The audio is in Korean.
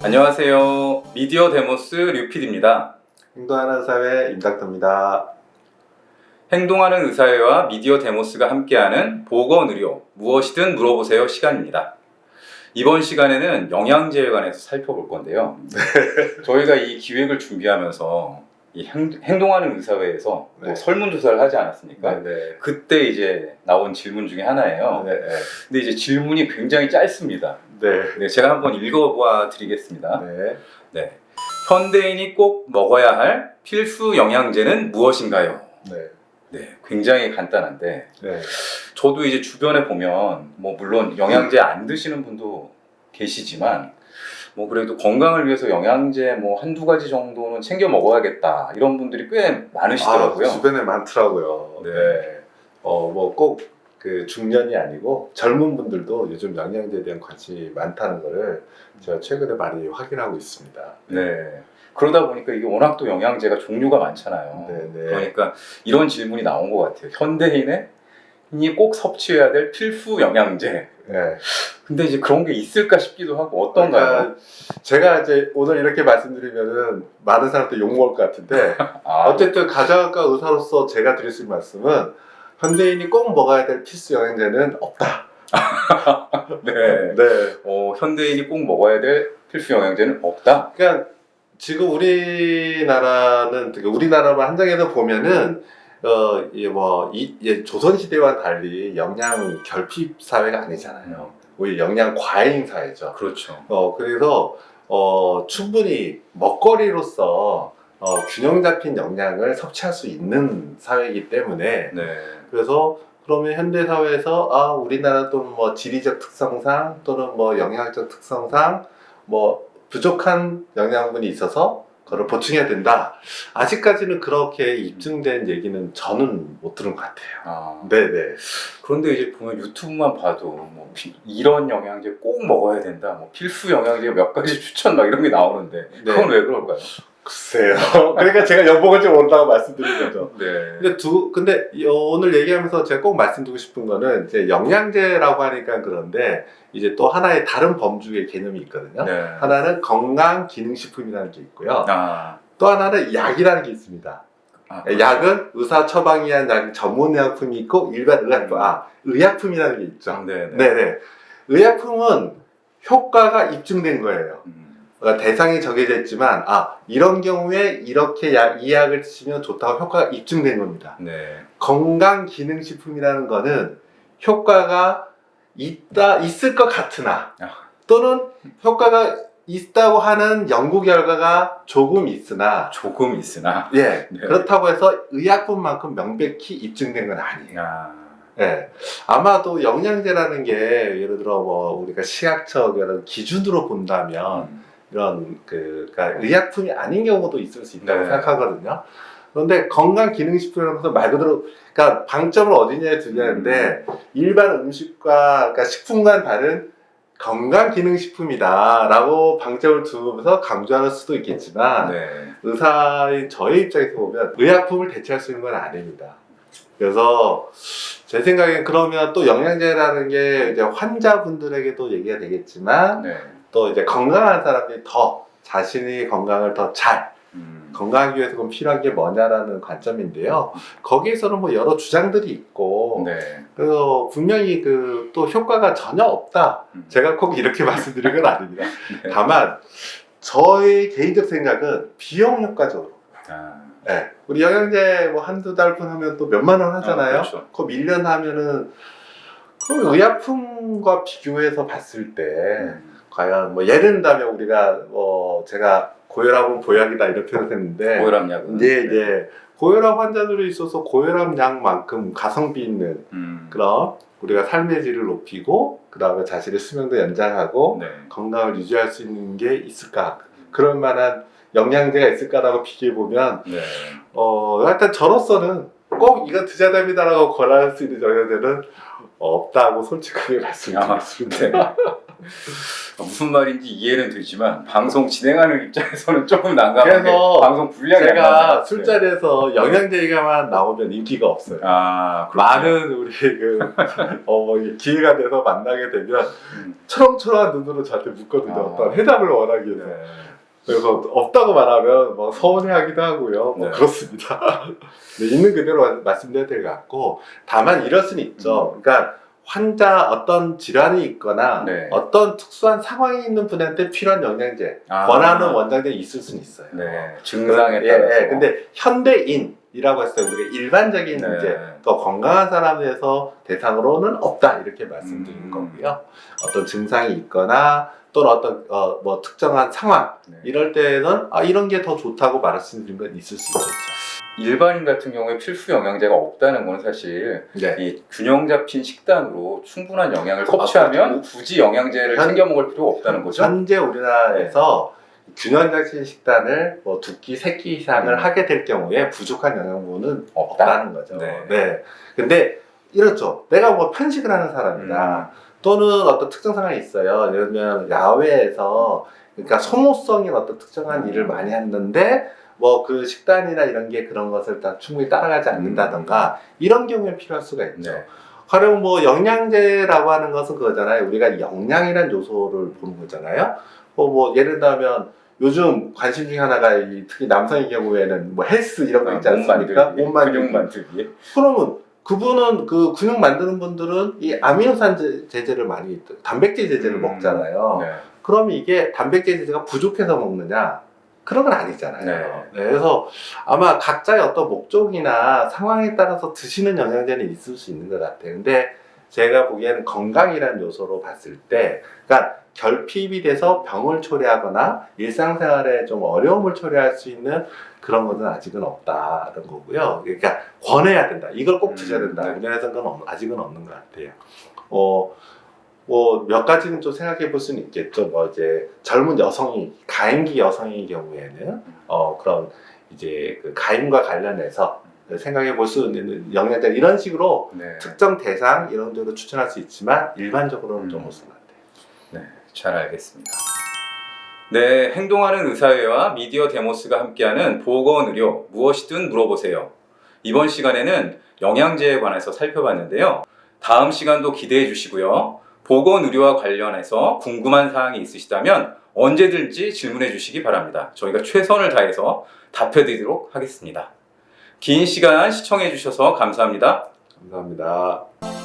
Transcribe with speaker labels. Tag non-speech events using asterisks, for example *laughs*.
Speaker 1: 안녕하세요. 미디어 데모스 류피디입니다.
Speaker 2: 행동하는 사회 임닥터입니다.
Speaker 1: 행동하는 의사회와 미디어 데모스가 함께하는 보건 의료 무엇이든 물어보세요 시간입니다. 이번 시간에는 영양제에 관해서 살펴볼 건데요. 저희가 이 기획을 준비하면서 이 행, 행동하는 의사회에서
Speaker 2: 네.
Speaker 1: 또 설문조사를 하지 않았습니까?
Speaker 2: 네.
Speaker 1: 그때 이제 나온 질문 중에 하나예요.
Speaker 2: 네.
Speaker 1: 근데 이제 질문이 굉장히 짧습니다.
Speaker 2: 네.
Speaker 1: 네, 제가 한번 읽어봐 드리겠습니다.
Speaker 2: 네.
Speaker 1: 네. 현대인이 꼭 먹어야 할 필수 영양제는 무엇인가요?
Speaker 2: 네.
Speaker 1: 네, 굉장히 간단한데
Speaker 2: 네.
Speaker 1: 저도 이제 주변에 보면 뭐 물론 영양제 안 드시는 분도 계시지만 뭐 그래도 건강을 위해서 영양제 뭐 한두 가지 정도는 챙겨 먹어야겠다 이런 분들이 꽤 많으시더라고요.
Speaker 2: 아, 주변에 많더라고요.
Speaker 1: 네.
Speaker 2: 네. 어, 뭐 꼭 그 중년이 아니고 젊은 분들도 요즘 영양제에 대한 관심이 많다는 거를 제가 최근에 많이 확인하고 있습니다.
Speaker 1: 네. 그러다 보니까 이게 워낙 또 영양제가 종류가 많잖아요.
Speaker 2: 네, 네.
Speaker 1: 그러니까 이런 질문이 나온 것 같아요. 현대인의 이꼭 섭취해야 될 필수 영양제.
Speaker 2: 네.
Speaker 1: 근데 이제 그런 게 있을까 싶기도 하고 어떤가요?
Speaker 2: 그러니까 제가 이제 오늘 이렇게 말씀드리면은 많은 사람들 욕먹을 것 같은데 *laughs*
Speaker 1: 아,
Speaker 2: 어쨌든 가정학과 의사로서 제가 드릴 수 있는 말씀은 현대인이 꼭 먹어야 될 필수 영양제는 없다. *laughs*
Speaker 1: 네.
Speaker 2: 네.
Speaker 1: 어, 현대인이 꼭 먹어야 될 필수 영양제는 없다.
Speaker 2: 그러니까 지금 우리나라는 되게 우리나라만 한정해서 보면은 어 뭐이 이 조선 시대와 달리 영양 결핍 사회가 아니잖아요. 오히려 영양 과잉 사회죠.
Speaker 1: 그렇죠.
Speaker 2: 어 그래서 어 충분히 먹거리로서 어 균형 잡힌 영양을 섭취할 수 있는 사회이기 때문에
Speaker 1: 네.
Speaker 2: 그래서 그러면 현대 사회에서 아 우리나라 또는 뭐 지리적 특성상 또는 뭐 영양적 특성상 뭐 부족한 영양분이 있어서 그걸 보충해야 된다. 아직까지는 그렇게 입증된 얘기는 저는 못 들은 것 같아요.
Speaker 1: 아,
Speaker 2: 네네.
Speaker 1: 그런데 이제 보면 유튜브만 봐도 뭐 피- 이런 영양제 꼭 먹어야 된다. 뭐 필수 영양제 몇 가지 추천 막 이런 게 나오는데
Speaker 2: 네.
Speaker 1: 그건 왜 그럴까요?
Speaker 2: 글쎄요. *laughs* 그러니까 제가 연봉을 좀 올라고 말씀드린 거죠.
Speaker 1: 네.
Speaker 2: 근데 두 근데 오늘 얘기하면서 제가 꼭 말씀드리고 싶은 거는 이제 영양제라고 하니까 그런데 이제 또 하나의 다른 범주의 개념이 있거든요.
Speaker 1: 네.
Speaker 2: 하나는 건강 기능식품이라는 게 있고요.
Speaker 1: 아,
Speaker 2: 또 하나는 약이라는 게 있습니다.
Speaker 1: 아,
Speaker 2: 약은 의사 처방이 한 약, 전문 의약품이 있고 일반 의약품, 아, 의약품이라는 게 있죠.
Speaker 1: 네, 네.
Speaker 2: 네네. 의약품은 효과가 입증된 거예요.
Speaker 1: 음,
Speaker 2: 그러니까 대상이 정해졌지만, 아, 이런 경우에 이렇게 약, 이 약을 드시면 좋다고 효과가 입증된 겁니다.
Speaker 1: 네.
Speaker 2: 건강 기능 식품이라는 거는 효과가 있다, 있을 것 같으나,
Speaker 1: 아.
Speaker 2: 또는 효과가 있다고 하는 연구 결과가 조금 있으나,
Speaker 1: 조금 있으나.
Speaker 2: 예,
Speaker 1: 네.
Speaker 2: 그렇다고 해서 의약품만큼 명백히 입증된 건 아니에요.
Speaker 1: 아,
Speaker 2: 예. 아마도 영양제라는 게 예를 들어 뭐 우리가 이런 기준으로 본다면
Speaker 1: 음,
Speaker 2: 이런 그 그러니까 의약품이 아닌 경우도 있을 수 있다고
Speaker 1: 네.
Speaker 2: 생각하거든요. 그런데 건강 기능 식품이라면서 말 그대로 그러니까 방점을 어디냐에 두냐는데 일반 음식과 그러니까 식품과는 다른 건강 기능 식품이다라고 방점을 두면서 강조하는 수도 있겠지만
Speaker 1: 네.
Speaker 2: 의사인 저의 입장에서 보면 의약품을 대체할 수 있는 건 아닙니다. 그래서 제 생각엔 그러면 또 영양제라는 게 이제 환자분들에게도 얘기가 되겠지만
Speaker 1: 네.
Speaker 2: 또 이제 건강한 사람들이 더 자신의 건강을 더잘
Speaker 1: 음,
Speaker 2: 건강하기 위해서 그럼 필요한 게 뭐냐라는 관점인데요. 거기에서는 뭐 여러 주장들이 있고
Speaker 1: 네.
Speaker 2: 그래서 분명히 그 또 효과가 전혀 없다.
Speaker 1: 음.
Speaker 2: 제가 꼭 이렇게 *laughs* 말씀드린 건 아닙니다.
Speaker 1: 네.
Speaker 2: 다만 저의 개인적 생각은 비용 효과적으로
Speaker 1: 아,
Speaker 2: 네. 우리 영양제 뭐 한두 달분 하면 또 몇만 원 하잖아요.
Speaker 1: 아, 그렇죠.
Speaker 2: 그럼 1년 하면은 그 의약품과 비교해서 봤을 때
Speaker 1: 음,
Speaker 2: 과연 뭐 예를 든다면 우리가 뭐 제가 고혈압은 보약이다 이런 표현을 했는데
Speaker 1: 고혈압 약은.
Speaker 2: 이제 이제 고혈압 환자들이 있어서 고혈압 약만큼 가성비 있는
Speaker 1: 음,
Speaker 2: 그런 우리가 삶의 질을 높이고 그 다음에 자신의 수명도 연장하고
Speaker 1: 네.
Speaker 2: 건강을 유지할 수 있는 게 있을까 그럴 만한 영양제가 있을까라고 비교해 보면
Speaker 1: 네.
Speaker 2: 어, 일단 저로서는 꼭 이거 드셔야 됩니다라고 권할 수 있는 영양제는 없다고 솔직하게 *laughs* 말씀드리겠습니다.
Speaker 1: 아, 네. 무슨 말인지 이해는 되지만 방송 진행하는 입장에서는 조금 난감한데
Speaker 2: 그래서
Speaker 1: 방송 분량이 안
Speaker 2: 제가. 술자리에서 영양제 얘기만 나오면 인기가 없어요.
Speaker 1: 아.
Speaker 2: 많은 우리 그 *laughs* 어, 뭐 기회가 돼서 만나게 되면
Speaker 1: 음.
Speaker 2: 초롱초롱한 눈으로 저한테 묻거든요.
Speaker 1: 아.
Speaker 2: 어떤 해답을 원하기 위해서.
Speaker 1: 네.
Speaker 2: 그래서 없다고 말하면 뭐 서운해하기도 하고요. 뭐
Speaker 1: 네.
Speaker 2: 그렇습니다. *laughs* 네, 있는 그대로 말씀드려야 될 것 같고 다만 이럴 수는 있죠. 그러니까 환자 어떤 질환이 있거나
Speaker 1: 음. 네.
Speaker 2: 어떤 특수한 상황이 있는 분한테 필요한 영양제
Speaker 1: 아.
Speaker 2: 권하는 원장들이 있을 수는 있어요.
Speaker 1: 네. 증상에
Speaker 2: 예,
Speaker 1: 따라서.
Speaker 2: 예. 근데 현대인이라고 했을 때 우리가 일반적인
Speaker 1: 네.
Speaker 2: 이제 더 건강한 사람에서 대상으로는 없다 이렇게 말씀드리는
Speaker 1: 음.
Speaker 2: 거고요. 어떤 증상이 있거나 또는 어떤 어, 뭐 특정한 상황
Speaker 1: 네.
Speaker 2: 이럴 때는 아 이런 게 더 좋다고 말씀드리는 건 있을 수 있겠죠.
Speaker 1: 일반인 같은 경우에 필수 영양제가 없다는 건 사실
Speaker 2: 네.
Speaker 1: 이 균형 잡힌 식단으로 충분한 영양을 섭취하면 굳이 영양제를
Speaker 2: 현-
Speaker 1: 챙겨 먹을 필요가 없다는 거죠.
Speaker 2: 현재 우리나라에서 균형 잡힌 식단을 뭐 두 끼, 세 끼 이상을
Speaker 1: 음.
Speaker 2: 하게 될 경우에 부족한 영양분은
Speaker 1: 없다.
Speaker 2: 없다는 거죠.
Speaker 1: 네.
Speaker 2: 네. 근데 이렇죠. 내가 뭐 편식을 하는 사람이다. 또는 어떤 특정 상황이 있어요. 예를 들면 야외에서 그러니까 소모성인 어떤 특정한
Speaker 1: 음.
Speaker 2: 일을 많이 했는데 뭐 그 식단이나 이런 게 그런 것을 다 충분히 따라가지 않는다던가 이런 경우에 필요할 수가 있죠.
Speaker 1: 네.
Speaker 2: 가령 뭐 영양제라고 하는 것은 그거잖아요. 우리가 영양이라는 요소를 보는 거잖아요. 어, 뭐 예를 들면 요즘 관심 중에 하나가 이 특히 남성의 경우에는 뭐 헬스 이런 거 있지
Speaker 1: 몸
Speaker 2: 않습니까? 몸 만들기.
Speaker 1: 근육 만들기.
Speaker 2: 그러면 그분은 그 근육 만드는 분들은 이 아미노산 제- 제제를 많이 단백질 제제를
Speaker 1: 음.
Speaker 2: 먹잖아요.
Speaker 1: 네.
Speaker 2: 그럼 이게 단백질 제제가 부족해서 먹느냐? 그런 건 아니잖아요.
Speaker 1: 네.
Speaker 2: 네, 그래서 아마 각자의 어떤 목적이나 상황에 따라서 드시는 영양제는 있을 수 있는 것 같아요. 근데 제가 보기에는 건강이라는 요소로 봤을 때, 그러니까 결핍이 돼서 병을 초래하거나 일상생활에 좀 어려움을 초래할 수 있는 그런 것은 아직은 없다는 거고요. 그러니까 권해야 된다. 이걸 꼭 드셔야 된다.
Speaker 1: 음, 네.
Speaker 2: 우리나라에서는 없- 아직은 없는 것 같아요. 어, 뭐 몇 가지는 좀 생각해 볼 수는 있겠죠. 뭐 이제 젊은 여성이 가임기 여성의 경우에는 어 그런 이제 그 가임과 관련해서 생각해 볼 수 있는 영양제 이런 식으로
Speaker 1: 네.
Speaker 2: 특정 대상 이런 데로 추천할 수 있지만 일반적으로는 좀
Speaker 1: 음.
Speaker 2: 없을 것 같아요.
Speaker 1: 잘 알겠습니다. 네, 행동하는 의사회와 미디어 데모스가 함께하는 보건 의료 무엇이든 물어보세요. 이번 시간에는 영양제에 관해서 살펴봤는데요. 다음 시간도 기대해 주시고요. 보건 의료와 관련해서 궁금한 사항이 있으시다면 언제든지 질문해 주시기 바랍니다. 저희가 최선을 다해서 답해 드리도록 하겠습니다. 긴 시간 시청해 주셔서 감사합니다.
Speaker 2: 감사합니다.